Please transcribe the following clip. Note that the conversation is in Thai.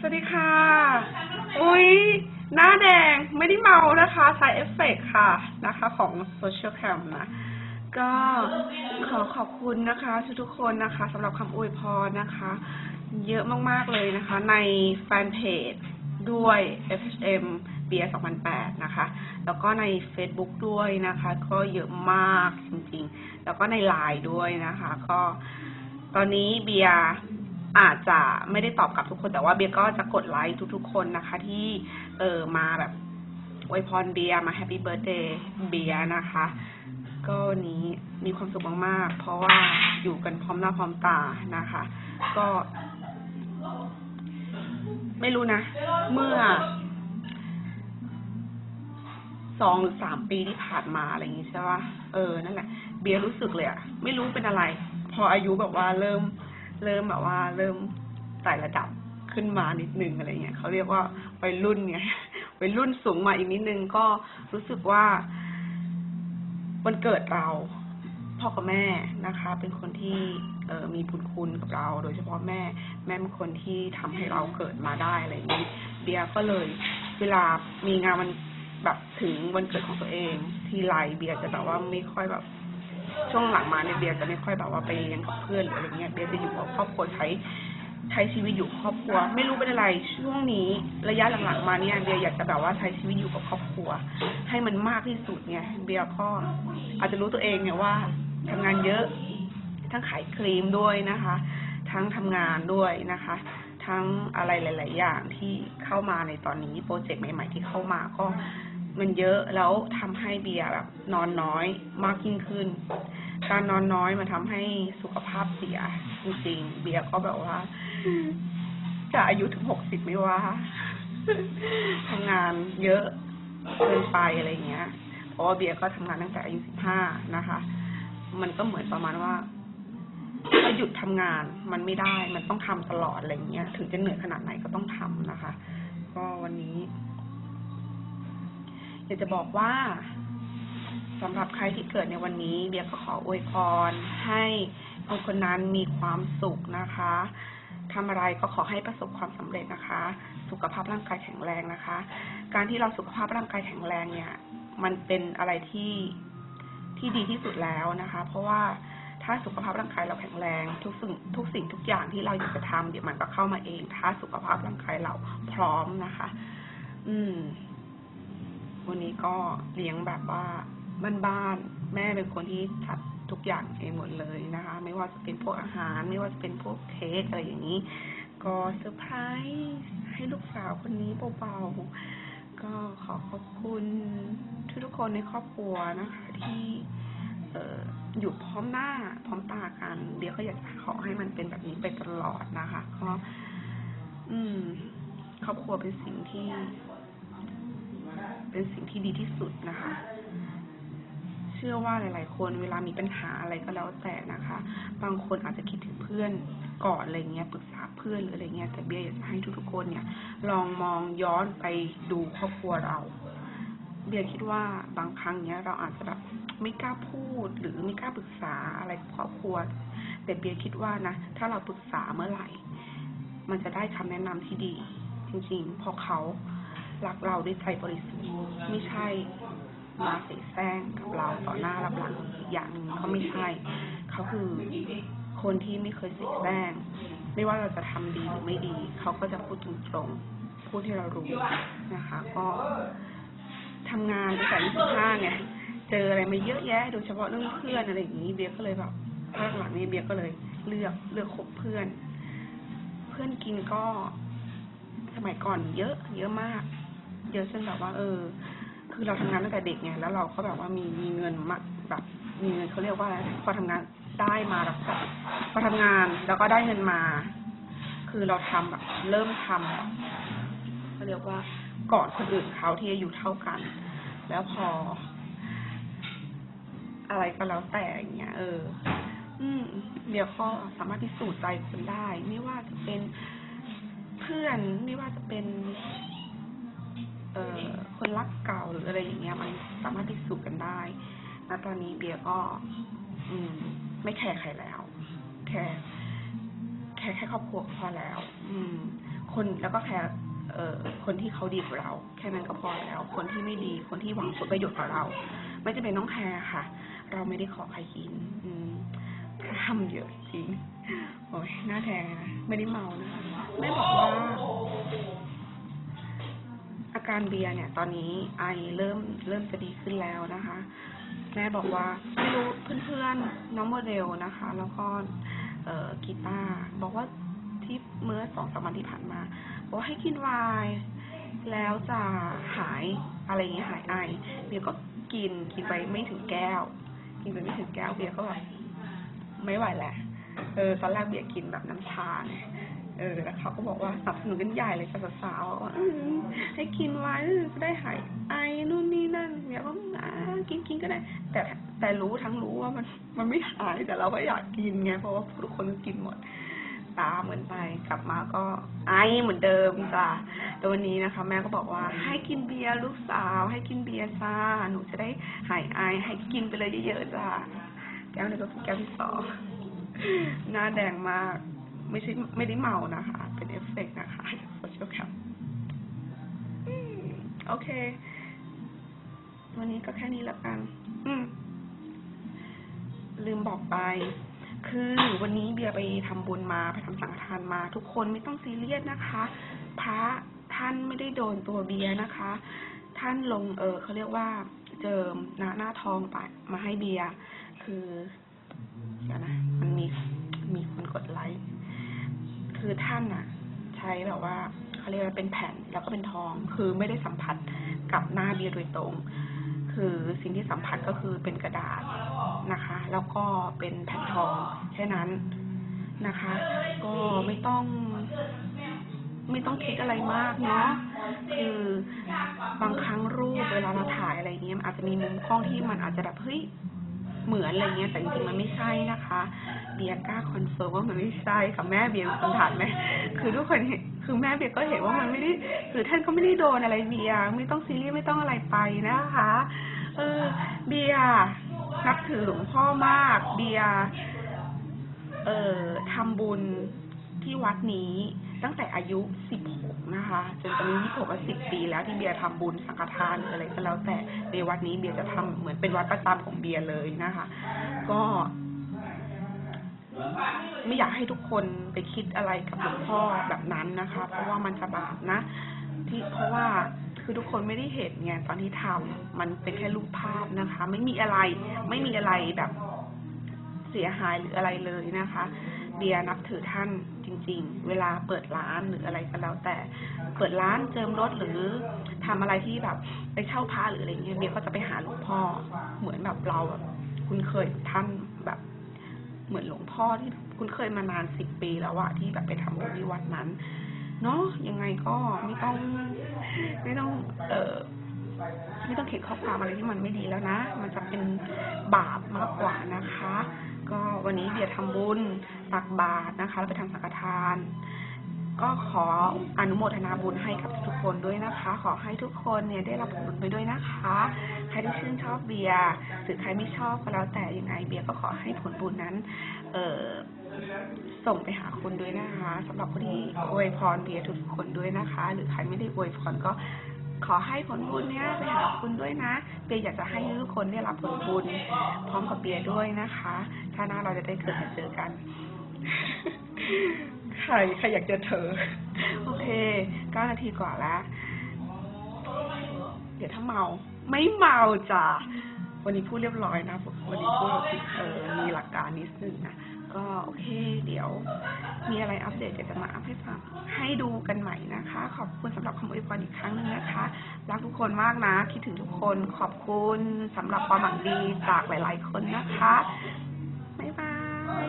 สวัสดีค่ะ อุ้ยหน้าแดงไม่ได้เมานะคะใช้เอฟเฟกค่ะนะคะ ของ Social Cam นะ ก็ขอขอบคุณนะคะทุกๆคนนะคะสำหรับคำอวยพรนะคะ เยอะมาก ๆ เลยนะคะ ในแฟนเพจด้วย FHM เบียร์2008 นะคะ แล้วก็ใน Facebook ด้วยนะคะ ก็เยอะมากจริงๆ แล้วก็ในไลน์ด้วยนะคะ ก็ตอนนี้เบียร์ อาจจะไม่ได้ตอบกลับทุกคนแต่ว่าเบียก็จะกดไลค์ทุกๆคนนะคะ ที่เออมาแบบอวยพรเบียมาแฮปปี้เบิร์ a เดย์เบียนะคะ ก็วันนี้มีความสุขมากๆ เพราะว่าอยู่กันพร้อมหน้าพร้อมตานะคะ ก็ ไม่รู้นะ เมื่อสองหรือสามปีที่ผ่านมาอะไรอย่างงี้ใช่ปะเออนั่นแหละ เบียร์รู้สึกเลยอะไม่รู้เป็นอะไร พออายุแบบว่าเริ่ม เริ่มแบบว่า เริ่มไต่ระดับขึ้นมานิดนึงอะไรเงี้ยเขาเรียกว่าวัยรุ่นไงวัยรุ่นสูงมาอีกนิดนึงก็รู้สึกว่าวันเกิดเราพ่อกับแม่นะคะ เป็นคนที่เออมีบุญคุณกับเรา โดยเฉพาะแม่ แม่เป็นคนที่ทำให้เราเกิดมาได้อะไรอย่างนี้ เบียร์ก็เลย เวลามีงานมันแบบถึงวันเกิดของตัวเอง ทีไรเบียร์จะแบบว่าไม่ค่อยแบบ ช่วงหลังมาเนี่ยเบียร์จะไม่ค่อยแบบว่าไปเลี้ยงกับเพื่อนหรืออะไรเงี้ยเบียร์จะอยู่กับครอบครัวใช้ใช้ชีวิตอยู่ครอบครัว ไม่รู้เป็นอะไรช่วงนี้ระยะหลังๆมาเนี่ยเบียร์อยากจะแบบว่าใช้ชีวิตอยู่กับครอบครัว ให้มันมากที่สุดไงเบียร์ก็อาจจะรู้ตัวเองเนี่ยว่าทำงานเยอะทั้งขายครีมด้วยนะคะ ทั้งทำงานด้วยนะคะ ทั้งอะไรหลาย ๆ อย่างที่เข้ามาในตอนนี้โปรเจกต์ใหม่ ๆ ที่เข้ามาก็ มันเยอะแล้วทำให้เบียร์แบบ นอนน้อยมากยิ่งขึ้น การนอนน้อยมันทำให้สุขภาพเสียจริงๆเบียร์ก็แบบว่า จะอายุถึงหกสิบไม่ว่าทำงานเยอะเกินไปอะไรเงี้ยเพราะว่าเบียร์ก็ทำงานตั้งแต่อายุสิบห้านะคะ มันก็เหมือนประมาณว่าถ้าหยุดทำงานมันไม่ได้ มันต้องทำตลอดอะไรเงี้ย ถึงจะเหนื่อยขนาดไหนก็ต้องทำนะคะ ก็วันนี้ อยากจะบอกว่าสำหรับใครที่เกิดในวันนี้เบียร์ก็ขออวยพร ให้คนคนนั้นมีความสุขนะคะทำอะไรก็ขอให้ประสบความสำเร็จนะคะ สุขภาพร่างกายแข็งแรงนะคะ การที่เราสุขภาพร่างกายแข็งแรงเนี่ย มันเป็นอะไรที่ที่ดีที่สุดแล้วนะคะ เพราะว่าถ้าสุขภาพร่างกายเราแข็งแรง ทุกสิ่งทุกสิ่งทุกอย่างที่เราอยากจะทำเดี๋ยวมันก็เข้ามาเอง ถ้าสุขภาพร่างกายเราพร้อมนะคะ อืม วันนี้ก็เลี้ยงแบบว่าบ้านๆแม่เป็นคนที่จัดทุกอย่างเองหมดเลยนะคะ ไม่ว่าจะเป็นพวกอาหาร ไม่ว่าจะเป็นพวกเค้กอะไรอย่างนี้ ก็เซอร์ไพรส์ให้ลูกสาวคนนี้เบาๆก็ขอขอบคุณทุกๆคนในครอบครัวนะคะ ที่เอออยู่พร้อมหน้าพร้อมตากัน เดี๋ยวก็อยากจะขอให้มันเป็นแบบนี้ไปตลอดนะคะ ก็ อืม ครอบครัวเป็นสิ่งที่ เป็นสิ่งที่ดีที่สุดนะคะ เชื่อว่าหลาย ๆ คนเวลามีปัญหาอะไรก็แล้วแต่นะคะ บางคนอาจจะคิดถึงเพื่อนก่อนอะไรเงี้ยปรึกษาเพื่อนหรืออะไรเงี้ยแต่เบียร์อยากจะให้ทุกๆคนเนี่ย ลองมองย้อนไปดูครอบครัวเรา เบียร์คิดว่าบางครั้งเนี้ยเราอาจจะแบบไม่กล้าพูดหรือไม่กล้าปรึกษาอะไรกับครอบครัว แต่เบียร์คิดว่านะถ้าเราปรึกษาเมื่อไหร่ มันจะได้คำแนะนำที่ดี จริงๆพราะเขา รักเราด้วยใจบริสุทธิ์ไม่ใช่ มาเสแสร้งกับเราต่อหน้ารับหลังอีกอย่างหนึ่งเขาไม่ใช่เขาคือคนที่ไม่เคยเสแสร้งไม่ว่าเราจะทำดีหรือไม่ดี เขาก็จะพูดตรงๆพูดที่เรารู้นะคะ ก็ทำงานตั้งแต่อายุสิบห้าเนี่ยเจออะไรมาเยอะแยะ โดยเฉพาะเรื่องเพื่อนอะไรอย่างนี้เบียก็เลยแบบภาคหลังนี้เบียก็เลยเลือกเลือกคบเพื่อน เพื่อนกินก็สมัยก่อนเยอะ เยอะมาก เยอะจนแบบว่า เออ คือเราทำงานตั้งแต่เด็กไงแล้วเราก็แบบว่ามีมีเงินมาแบบมีเงินเขาเรียกว่าอะไรพอทำงานได้มาแล้วก็พอทำงานแล้วก็ได้เงินมา คือเราทำแบบเริ่มทำเขาเรียกว่าก่อนคนอื่นเขาที่อายุเท่ากัน แล้วพอ อะไรก็แล้วแต่อย่างเงี้ย เออ อืมเดี๋ยวก็สามารถพิสูจน์ใจคนได้ ไม่ว่าจะเป็นเพื่อนไม่ว่าจะเป็น คนรักเก่าหรืออะไรอย่างเงี้ยมันสามารถพิสูจน์กันได้ณตอนนี้เบียร์ก็ อืม ไม่แคร์ใครแล้ว แค่แค่แค่ครอบครัวพอแล้ว อืม คนแล้วก็แคร์เอ่อคนที่เขาดีกับเรา แค่นั้นก็พอแล้ว คนที่ไม่ดีคนที่หวังผลประโยชน์กับเรา ไม่จะเป็นต้องแคร์ค่ะ เราไม่ได้ขอใครกิน อืมทำเยอะจริงโอ้ยหน้าแทงนะไม่ได้เมานะคะแม่บอกว่า การเบียร์เนี่ย ตอนนี้ไอเริ่มเริ่มจะดีขึ้นแล้วนะคะ แม่บอกว่าไม่รู้เพื่อนๆน้องโมเดลนะคะ แล้วก็เอ่อกีตาร์บอกว่าที่เมื่อสองสามวันที่ผ่านมาบอกให้กินไวน์แล้วจะหายอะไรอย่างเงี้ยหายไอเบียร์ก็กินกินไปไม่ถึงแก้ว กินไปไม่ถึงแก้วเบียร์ก็แบบไม่ไหวแหละเออตอนแรกเบียร์กินแบบน้ำชาไง เออแล้วเขาก็บอกว่าสนับสนุนกันใหญ่เลยกับสาวๆว่าอืมให้กินไว้จะได้หายไอนู่นนี่นั่นเบียร์ก็อ่ากินกินก็ได้ แต่แต่รู้ทั้งรู้ว่ามันมันไม่หายแต่เราก็อยากกินไงเพราะว่าทุกคนกินหมด ตาเหมือนไปกลับมาก็ไอเหมือนเดิมจ้ะแต่วันนี้นะคะ แม่ก็บอกว่า ให้กินเบียร์ลูกสาว ให้กินเบียร์จ้าหนูจะได้หายไอให้กินไปเลยเยอะๆจ้าแก้วหนึ่งก็คือแก้วที่สองหน้าแดงมาก ไม่ใช่ไม่ได้เมานะคะ เป็นเอฟเฟกต์นะคะโซเชียลแคปโอเค วันนี้ก็แค่นี้แล้วกัน อืม ลืมบอกไป คือวันนี้เบียร์ไปทำบุญมาไปทำสังฆทานมา ทุกคนไม่ต้องซีเรียสนะคะ พระท่านไม่ได้โดนตัวเบียร์นะคะ ท่านลงเออเขาเรียกว่าเจิมหน้าหน้าทองไปมาให้เบียร์คือเดี๋ยวนะ มันมีมีคนกดไลค์ คือท่านอะ ใช้แบบว่าเขาเรียกว่าเป็นแผ่นแล้วก็เป็นทอง คือไม่ได้สัมผัสกับหน้าเบียร์โดยตรง คือสิ่งที่สัมผัสก็คือเป็นกระดาษนะคะ แล้วก็เป็นแผ่นทองแค่นั้นนะคะ ก็ไม่ต้อง ไม่ต้องคิดอะไรมากเนาะคือบางครั้งรูปเวลาเราถ่ายอะไรเงี้ยอาจจะมีมุมกล้องที่มันอาจจะแบบเฮ้ย เหมือนอะไรเงี้ยแต่จริงๆมันไม่ใช่นะคะ เบียร์กล้าคอนเฟิร์มว่ามันไม่ใช่ค่ะแม่เบียร์คนถายไหมคือทุกคนเห็นคือแม่เบียร์ก็เห็นว่ามันไม่ได้คือท่านก็ไม่ได้โดนอะไรเบียร์ไม่ต้องซีเรียสไม่ต้องอะไรไปนะคะ เออ เบียร์นับถือหลวงพ่อมาก เบียร์เอ่อทำบุญที่วัดนี้ ตั้งแต่อายุ 16 นะคะ จนตอนนี้26ก็10 ปีแล้วที่เบียร์ทำบุญสังฆทานหรืออะไรก็แล้วแต่ในวัดนี้เบียร์จะทำเหมือนเป็นวัดประจำของเบียร์เลยนะคะ ก็ไม่อยากให้ทุกคนไปคิดอะไรกับหลวงพ่อแบบนั้นนะคะ เพราะว่ามันจะบาปนะ ที่เพราะว่าคือทุกคนไม่ได้เห็นไงตอนที่ทำมันเป็นแค่รูปภาพนะคะ ไม่มีอะไร ไม่มีอะไรแบบเสียหายหรืออะไรเลยนะคะ เบียร์นับถือท่านจริง ๆ เวลาเปิดร้านหรืออะไรก็แล้วแต่ เปิดร้านเจิมรถหรือทำอะไรที่แบบไปเช่าพระหรืออะไรเงี้ยเบียร์ก็จะไปหาหลวงพ่อ เหมือนแบบเราแบบคุณเคยท่านแบบ เหมือนหลวงพ่อที่คุณเคยมานานสิบปีแล้วอะที่แบบไปทำบุญที่วัดนั้น เนาะยังไงก็ไม่ต้อง ไม่ต้อง เออไม่ต้องเขียนข้อความอะไรที่มันไม่ดีแล้วนะ มันจะเป็นบาปมากกว่านะคะ ก็วันนี้เบียร์ทำบุญตักบาตรนะคะแล้วไปทำสังฆทาน ก็ขออนุโมทนาบุญให้กับทุกคนด้วยนะคะ ขอให้ทุกคนเนี่ยได้รับผลบุญไปด้วยนะคะ ใครที่ชื่นชอบเบียร์หรือใครไม่ชอบก็แล้วแต่ยังไงเบียร์ก็ขอให้ผลบุญนั้น เอ่อส่งไปหาคุณด้วยนะคะสำหรับคนที่อวยพรเบียร์ทุกคนด้วยนะคะ หรือใครไม่ได้อวยพรก็ ขอให้ผลบุญเนี้ยไปหาคุณด้วยนะเบียร์อยากจะให้ทุกคนได้รับผลบุญพร้อมกับเบียร์ด้วยนะคะถ้าหน้าเราจะได้เกิดมาเจอกันใครใครอยากเจอเธอ โอเคเก้านาทีกว่าแล้ว เดี๋ยวถ้าเมา ไม่เมาจ้ะ วันนี้พูดเรียบร้อยนะ วันนี้พูดเออมีหลักการนิดนึงนะ ก็โอเค เดี๋ยว มีอะไรอัปเดตเดี๋ยวจะมาอัปให้ฟังให้ดูกันใหม่นะคะ ขอบคุณสำหรับคำอวยพรอีกครั้งหนึ่งนะคะ รักทุกคนมากนะ คิดถึงทุกคน ขอบคุณสำหรับความหวังดีจากหลาย ๆ คนนะคะ บ๊ายบาย